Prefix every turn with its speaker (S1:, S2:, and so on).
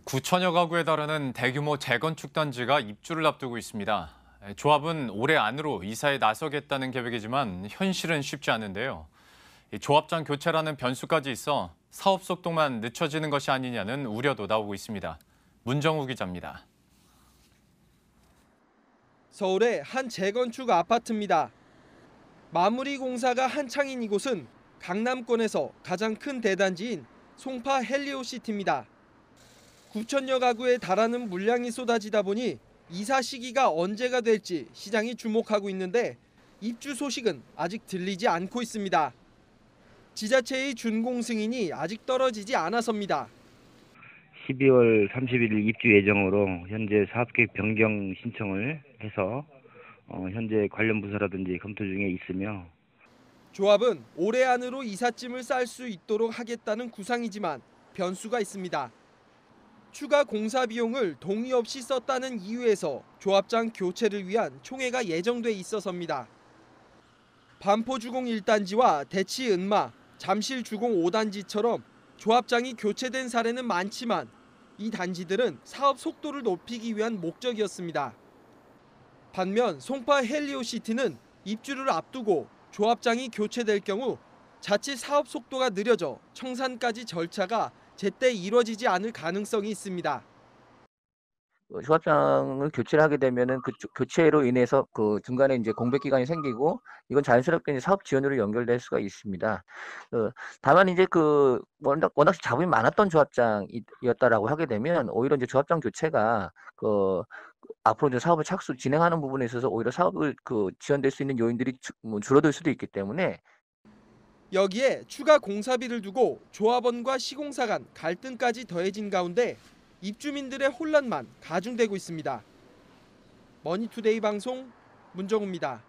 S1: 9천여 가구에 달하는 대규모 재건축 단지가 입주를 앞두고 있습니다. 조합은 올해 안으로 이사에 나서겠다는 계획이지만 현실은 쉽지 않은데요. 이 조합장 교체라는 변수까지 있어 사업 속도만 늦춰지는 것이 아니냐는 우려도 나오고 있습니다. 문정우 기자입니다.
S2: 서울의 한 재건축 아파트입니다. 마무리 공사가 한창인 이곳은 강남권에서 가장 큰 대단지인 송파 헬리오시티입니다. 9천여 가구에 달하는 물량이 쏟아지다 보니 이사 시기가 언제가 될지 시장이 주목하고 있는데 입주 소식은 아직 들리지 않고 있습니다. 지자체의 준공 승인이 아직 떨어지지 않아서입니다.
S3: 12월 31일 입주 예정으로 현재 사업계획 변경 신청을 해서 어, 현재 관련 부서라든지 검토 중에 있으며
S2: 조합은 올해 안으로 이삿짐을 쌀 수 있도록 하겠다는 구상이지만 변수가 있습니다. 추가 공사 비용을 동의 없이 썼다는 이유에서 조합장 교체를 위한 총회가 예정돼 있어서입니다. 반포주공 1단지와 대치 은마, 잠실 주공 5단지처럼 조합장이 교체된 사례는 많지만 이 단지들은 사업 속도를 높이기 위한 목적이었습니다. 반면 송파 헬리오시티는 입주를 앞두고 조합장이 교체될 경우 자칫 사업 속도가 느려져 청산까지 절차가 제때 이뤄지지 않을 가능성이 있습니다.
S4: 어, 조합장을 교체를 하게 되면은 그 조- 교체로 인해서 그 중간에 이제 공백 기간이 생기고 이건 자연스럽게 이제 사업 지원으로 연결될 수가 있습니다. 어, 다만 이제 그 워낙 워낙 자본이 많았던 조합장이었다라고 하게 되면 오히려 이제 조합장 교체가 그 앞으로 이제 사업을 착수 진행하는 부분에 있어서 오히려 사업을 그 지연될 수 있는 요인들이 주- 뭐 줄어들 수도 있기 때문에
S2: 여기에 추가 공사비를 두고 조합원과 시공사 간 갈등까지 더해진 가운데 입주민들의 혼란만 가중되고 있습니다. 머니투데이 방송 문정우입니다.